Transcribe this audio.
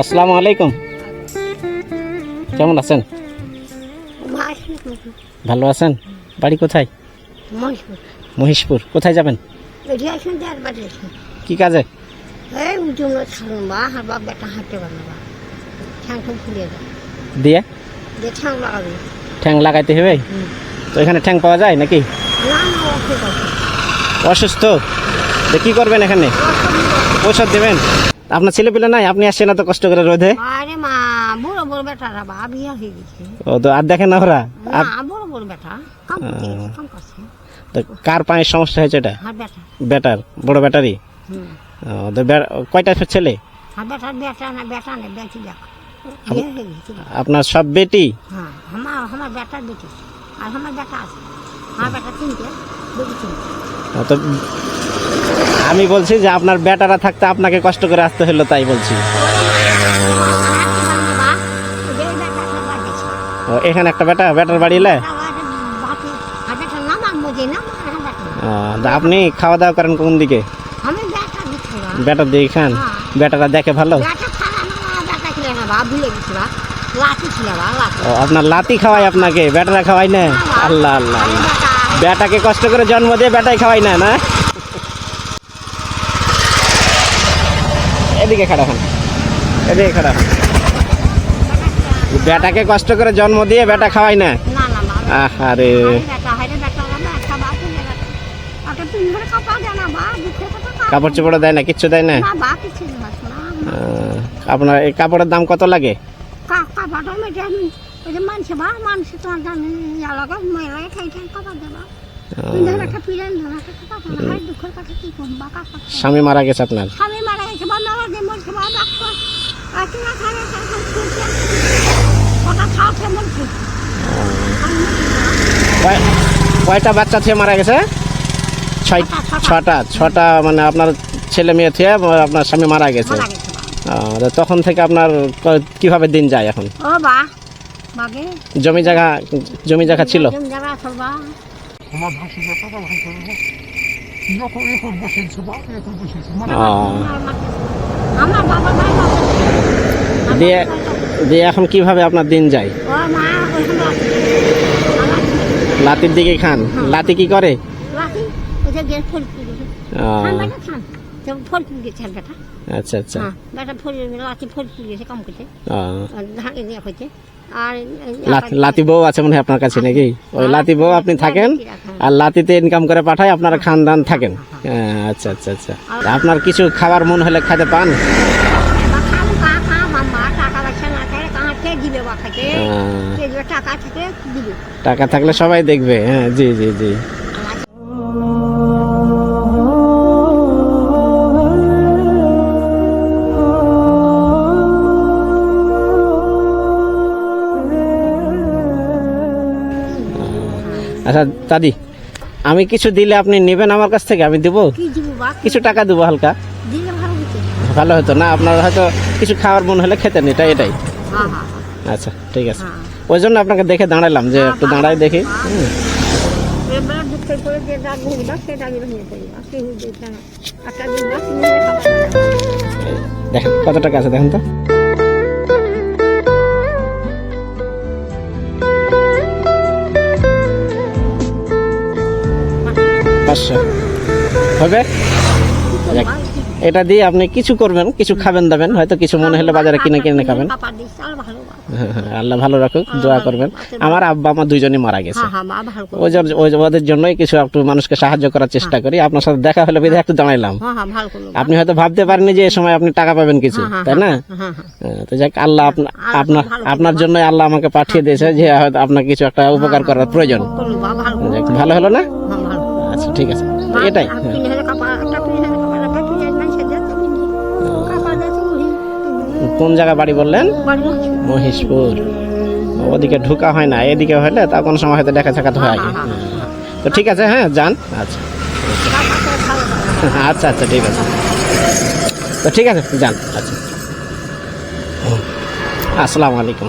আসসালামু আলাইকুম। কেমন আছেন? ভালো আছেন? বাড়ি কোথায়? মহিষপুর। কোথায় যাবেন? কি কাজে? দিয়ে? ঠ্যাং লাগাইতে হবে? তো এখানে ঠ্যাং পাওয়া যায় নাকি? অসুস্থ? কি করবেন এখানে? ঔষধ দেবেন? আপনার ছেলে পেলে নাই? আপনি আসছেন তো কষ্ট করে রোদে? আরে মা বড় বড় বেটারা বা বিয়া হয়ে গেছে ও তো আর দেখেন না ওরা? বড় বড় বেটা কাম করছে তো কার পায়ের সমস্যা হয়েছে এটা? আর বেটা ব্যাটার বড় ব্যাটারি ও, তো কয়টা ছেলে? বেটার আপনার সব বেটি? হ্যাঁ আমার আমার বেটার বেটি। আর আমার বেটা আছে। তো আমি বলছি যে আপনার বেটারা থাকতে আপনাকে কষ্ট করে আসতে হলো তাই বলছি। ও, এখানে একটা বেটা বেটার বাড়ি এলে? আপনি খাওয়া দাওয়া করেন কোন দিকে? বেটার দিকে খান। হ্যাঁ। বেটারা দেখে ভালো? আপনার লাতি খাওয়াই আপনাকে বেটারা খাওয়াই না? আল্লাহ আল্লাহ আল্লাহ। বেটা বেটাকে কষ্ট করে জন্ম দিয়ে বেটাই খাওয়াই না না? এদিকে খাড়া হন। এদিকে খাড়া হন। বেটাকে কষ্ট করে জন্ম দিয়ে বেটা খাওয়াই না? ঘরে কাপড় চোপড় দেয় না কিচ্ছু দেয় না? আপনার এই কাপড়ের দাম কত লাগে? ওই যে মানুষ বা মানুষ তোমার জানি এলাকা মেলায় খাই খাই দেবা। স্বামী মারা গেছে আপনার? স্বামী মারা গেছে বা মরছে বা ডাক্তার কয়টা বাচ্চা থেকে মারা গেছে? ছটা ছটা। মানে আপনার ছেলে মেয়ে থেকে আপনার স্বামী মারা গেছে। তখন থেকে আপনার কীভাবে দিন যায় এখন? ও বা জমি জায়গা জমি জায়গা ছিল। দিয়ে দিয়ে এখন কীভাবে আপনার দিন যায়? লাতির দিকে খান। লাতি কি করে? আচ্ছা আচ্ছা। হ্যাঁ বেটা ফল গেছে কম ধান লাতি বউ আছে মনে হয় আপনার কাছে নাকি ওই লাতি বউ আপনি থাকেন আর লাতিতে ইনকাম করে পাঠায় আপনারা খান দান থাকেন হ্যাঁ, আচ্ছা আচ্ছা আচ্ছা আপনার কিছু খাবার মন হলে খেতে পান টাকা থাকলে সবাই দেখবে হ্যাঁ জি জি জি আচ্ছা দাদি আমি কিছু দিলে আপনি নেবেন আমার কাছ থেকে? আমি দেবো? কিছু টাকা দেবো হালকা। ভালো হতো। না? আপনার হয়তো কিছু খাওয়ার মন হলে খেতেন এটা এটাই। হ্যাঁ হ্যাঁ আচ্ছা ঠিক আছে। হ্যাঁ। ওই জন্য আপনাকে দেখে দাঁড়ালাম যে একটু দাঁড়াই দেখি। দেখেন কত টাকা আছে দেখেন তো? পাঁচশো। হবে? এটা দিয়ে আপনি কিছু করবেন কিছু খাবেন দাবেন হয়তো কিছু মনে হলে বাজারে কিনে কিনে খাবেন। হ্যাঁ, আল্লাহ ভালো রাখুক দোয়া করবেন। আমার আব্বা আমার দুইজনই মারা গেছে। ওদের জন্যই কিছু একটু মানুষকে সাহায্য করার চেষ্টা করি। আপনার সাথে দেখা হলে বিধে একটু করল আপনি হয়তো ভাবতে পারেননি যে এই সময় আপনি টাকা পাবেন কিছু তাই না? হ্যাঁ তো যাক আল্লাহ আপনা- আপনার আপনার জন্য আল্লাহ আমাকে পাঠিয়ে দিয়েছে যে হয়তো আপনার কিছু একটা উপকার করার প্রয়োজন। ভালো হলো না? আচ্ছা ঠিক আছে। এটাই। হ্যাঁ। কিনে হলে কাপড় একটা কিনে হলে কাপড় একটা কিনে হলে মানুষের দিয়ে তো কিনি। কাপড় দিয়ে তো কিনি। কোন জায়গা বাড়ি বললেন। মহিষপুর। ওদিকে ঢুকা হয় না এদিকে হলে তা কোনো সময় হয়তো দেখা সাক্ষাৎ হয়। হ্যাঁ, হ্যাঁ, তো ঠিক আছে হ্যাঁ যান। আচ্ছা। আচ্ছা আচ্ছা ঠিক আছে। তো ঠিক আছে যান। আচ্ছা। আসসালামু আলাইকুম।